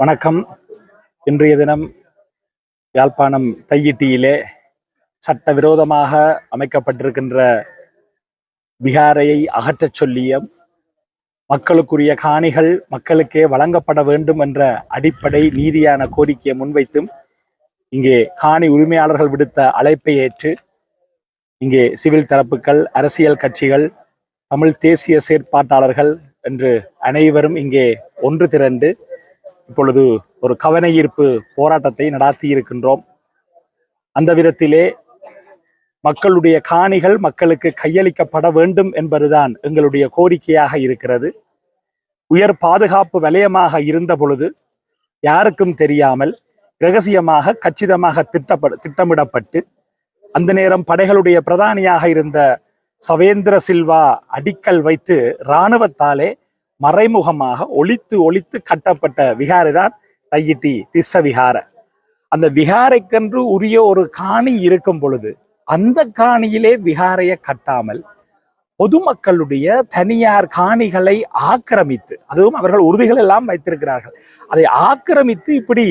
வணக்கம். இன்றைய தினம் யாழ்ப்பாணம் தையிட்டியிலே சட்டவிரோதமாக அமைக்கப்பட்டிருக்கின்ற விகாரையை அகற்றச் சொல்லிய மக்களுக்குரிய காணிகள் மக்களுக்கே வழங்கப்பட வேண்டும் என்ற அடிப்படை நீதியான கோரிக்கையை முன்வைத்தும் இங்கே காணி உரிமையாளர்கள் விடுத்த அழைப்பை ஏற்று இங்கே சிவில் தரப்புகள் அரசியல் கட்சிகள் தமிழ் தேசிய செயற்பாட்டாளர்கள் என்று அனைவரும் இங்கே ஒன்று திரண்டு இப்பொழுது ஒரு கவன ஈர்ப்பு போராட்டத்தை நடாத்தி இருக்கின்றோம் அந்த விதத்திலே மக்களுடைய காணிகள் மக்களுக்கு கையளிக்கப்பட வேண்டும் என்பதுதான் எங்களுடைய கோரிக்கையாக இருக்கிறது. உயர் பாதுகாப்பு வலயமாக இருந்த பொழுது யாருக்கும் தெரியாமல் ரகசியமாக கச்சிதமாக திட்டப்பட திட்டமிடப்பட்டு அந்த நேரம் படைகளுடைய பிரதானியாக இருந்த சவேந்திர சில்வா அடிக்கல் வைத்து இராணுவத்தாலே மறைமுகமாக ஒழித்து ஒழித்து கட்டப்பட்ட விகாரை தான் தையிட்டி திஸ்ஸ விகார அந்த விகாரைக்கென்று உரிய ஒரு காணி இருக்கும் பொழுது அந்த காணியிலே விகாரையை கட்டாமல் பொதுமக்களுடைய தனியார் காணிகளை ஆக்கிரமித்து அதுவும் அவர்கள் உறுதிகள் எல்லாம் வைத்திருக்கிறார்கள். அதை ஆக்கிரமித்து இப்படி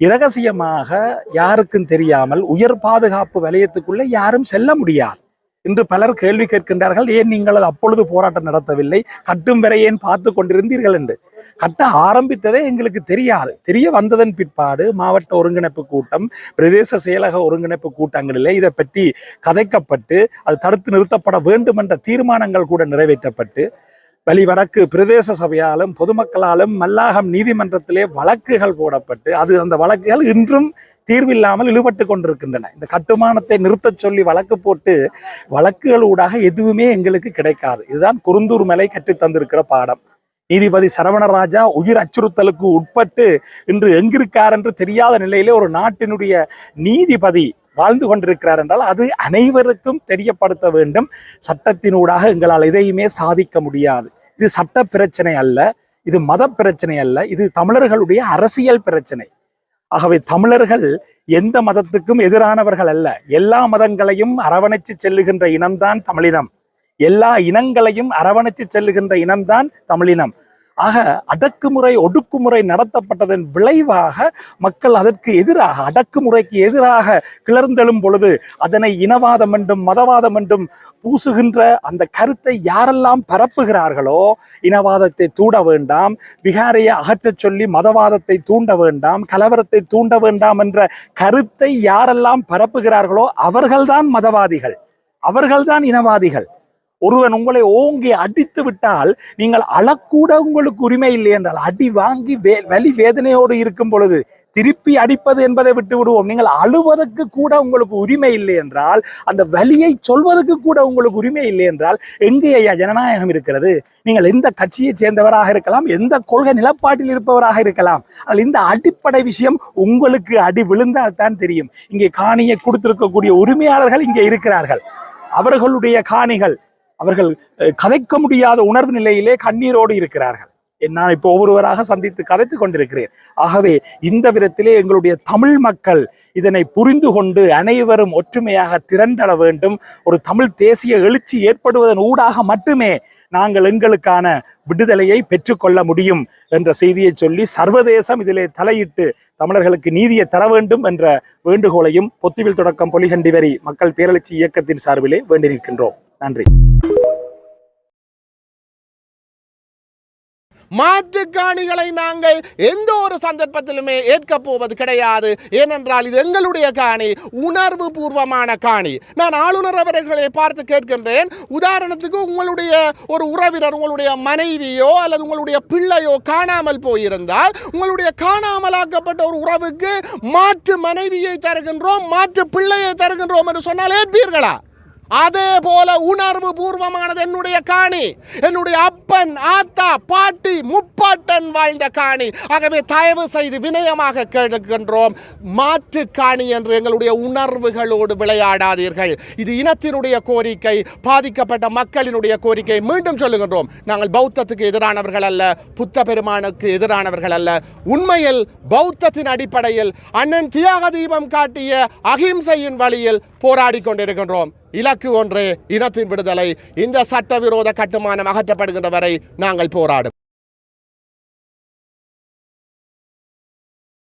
இரகசியமாக யாருக்கும் தெரியாமல் உயர் பாதுகாப்பு வலயத்துக்குள்ள யாரும் செல்ல முடியாது. இன்று பலர் கேள்வி கேட்கின்றார்கள் ஏன் நீங்கள் அது அப்பொழுது போராட்டம் நடத்தவில்லை? கட்டும் வரை ஏன் பார்த்து கொண்டிருந்தீர்கள்? என்று. கட்ட ஆரம்பித்ததே எங்களுக்கு தெரியாது. தெரிய வந்ததன் பிற்பாடு மாவட்ட ஒருங்கிணைப்பு கூட்டம் பிரதேச செயலக ஒருங்கிணைப்பு கூட்டங்களிலே இதை பற்றி கதைக்கப்பட்டு அது தடுத்து நிறுத்தப்பட வேண்டும் என்ற தீர்மானங்கள் கூட நிறைவேற்றப்பட்டு வழிவடக்கு பிரதேச சபையாலும் பொதுமக்களாலும் மல்லாகம் நீதிமன்றத்திலே வழக்குகள் போடப்பட்டு அது அந்த வழக்குகள் இன்றும் தீர்வில்லாமல் இழுபட்டு கொண்டிருக்கின்றன. இந்த கட்டுமானத்தை நிறுத்தச் சொல்லி வழக்கு போட்டு வழக்குகள் ஊடாக எதுவுமே எங்களுக்கு கிடைக்காது. இதுதான் குருந்தூர் மலை கட்டி தந்திருக்கிற பாடம். நீதிபதி சரவணராஜா உயிர் அச்சுறுத்தலுக்கு உட்பட்டு இன்று எங்கிருக்கார் என்று தெரியாத நிலையிலே ஒரு நாட்டினுடைய நீதிபதி வாழ்ந்து கொண்டிருக்கிறார் என்றால் அது அனைவருக்கும் தெரியப்படுத்த வேண்டும். சட்டத்தினூடாக எங்களால் எதையுமே சாதிக்க முடியாது. இது சட்ட பிரச்சனை அல்ல இது மத பிரச்சனை அல்ல இது தமிழர்களுடைய அரசியல் பிரச்சனை. ஆகவே தமிழர்கள் எந்த மதத்துக்கும் எதிரானவர்கள் அல்ல. எல்லா மதங்களையும் அரவணைச்சு செல்லுகின்ற இனம்தான் தமிழினம். எல்லா இனங்களையும் அரவணைச்சு செல்லுகின்ற இனம்தான் தமிழினம். ஆக அடக்குமுறை ஒடுக்குமுறை நடத்தப்பட்டதன் விளைவாக மக்கள் அதற்கு எதிராக அடக்குமுறைக்கு எதிராக கிளர்ந்தெழும் பொழுது அதனை இனவாதம் என்றும் மதவாதம் என்றும் பூசுகின்ற அந்த கருத்தை யாரெல்லாம் பரப்புகிறார்களோ இனவாதத்தை தூண்ட வேண்டாம் விகாரையை அகற்றச் சொல்லி மதவாதத்தை தூண்ட வேண்டாம் கலவரத்தை தூண்ட வேண்டாம் என்ற கருத்தை யாரெல்லாம் பரப்புகிறார்களோ அவர்கள்தான் மதவாதிகள். அவர்கள்தான் இனவாதிகள். ஒருவன் உங்களை ஓங்கி அடித்து விட்டால் நீங்கள் அழக்கூட உங்களுக்கு உரிமை இல்லை என்றால் அடி வாங்கி வே வலி வேதனையோடு இருக்கும் பொழுது திருப்பி அடிப்பது என்பதை விட்டு விடுவோம். நீங்கள் அழுவதற்கு கூட உங்களுக்கு உரிமை இல்லை என்றால் அந்த வலியை சொல்வதற்கு கூட உங்களுக்கு உரிமை இல்லை என்றால் எங்கே ஐயா ஜனநாயகம் இருக்கிறது? நீங்கள் எந்த கட்சியைச் சேர்ந்தவராக இருக்கலாம் எந்த கொள்கை நிலப்பாட்டில் இருப்பவராக இருக்கலாம் அதில் இந்த அடிப்படை விஷயம் உங்களுக்கு அடி விழுந்தால் தான் தெரியும். இங்கே காணியை கொடுத்திருக்கக்கூடிய உரிமையாளர்கள் இங்கே இருக்கிறார்கள். அவர்களுடைய காணிகள் அவர்கள் கதைக்க முடியாத உணர்வு நிலையிலே கண்ணீரோடு இருக்கிறார்கள். நான் இப்போ ஒவ்வொருவராக சந்தித்து கதைத்து கொண்டிருக்கிறேன். ஆகவே இந்த விதத்திலே எங்களுடைய தமிழ் மக்கள் இதனை புரிந்து கொண்டு அனைவரும் ஒற்றுமையாக திரண்டட வேண்டும். ஒரு தமிழ் தேசிய எழுச்சி ஏற்படுவதன் ஊடாக மட்டுமே நாங்கள் எங்களுக்கான விடுதலையை பெற்றுக்கொள்ள முடியும் என்ற செய்தியை சொல்லி சர்வதேசம் இதிலே தலையிட்டு தமிழர்களுக்கு நீதியை தர வேண்டும் என்ற வேண்டுகோளையும் பொத்துவில் தொடக்கம் பொலிகண்டி வரி மக்கள் பேரழிச்சி இயக்கத்தின் சார்பிலே வேண்டி நிற்கின்றோம் நன்றி. மாற்றுக்காணிகளை நாங்கள் எந்த ஒரு சந்தர்ப்பத்திலுமே ஏற்கப் போவது கிடையாது. ஏனென்றால் இது எங்களுடைய காணி உணர்வு பூர்வமான காணி. நான் ஆளுநர் அவர்களை பார்த்து கேட்கின்றேன். உதாரணத்துக்கு உங்களுடைய ஒரு உறவினர் உங்களுடைய மனைவியோ அல்லது உங்களுடைய பிள்ளையோ காணாமல் போயிருந்தால் உங்களுடைய காணாமலாக்கப்பட்ட ஒரு உறவுக்கு மாற்று மனைவியை தருகின்றோம் மாற்று பிள்ளையை தருகின்றோம் என்று சொன்னால் ஏற்பீர்களா? அதே போல உணர்வு பூர்வமானது என்னுடைய காணி என்னுடைய அப்பன் ஆத்தா பாட்டி முப்பாட்டன் வாழ்ந்த காணி. ஆகவே தயவு செய்து வினயமாக கேட்கின்றோம் மாற்று காணி என்று எங்களுடைய உணர்வுகளோடு விளையாடாதீர்கள். இது இனத்தினுடைய கோரிக்கை பாதிக்கப்பட்ட மக்களினுடைய கோரிக்கை. மீண்டும் சொல்லுகின்றோம் நாங்கள் பௌத்தத்துக்கு எதிரானவர்கள் அல்ல புத்த பெருமானுக்கு எதிரானவர்கள் அல்ல. உண்மையில் பௌத்தத்தின் அடிப்படையில் அண்ணன் தியாக தீபம் காட்டிய அகிம்சையின் வழியில் போராடி கொண்டிருக்கின்றோம். இலக்கு ஒன்றே இனத்தின் விடுதலை. இந்த சட்டவிரோத கட்டுமானம் அகற்றப்படுகின்றவர் வரை நாங்கள் போராடும்.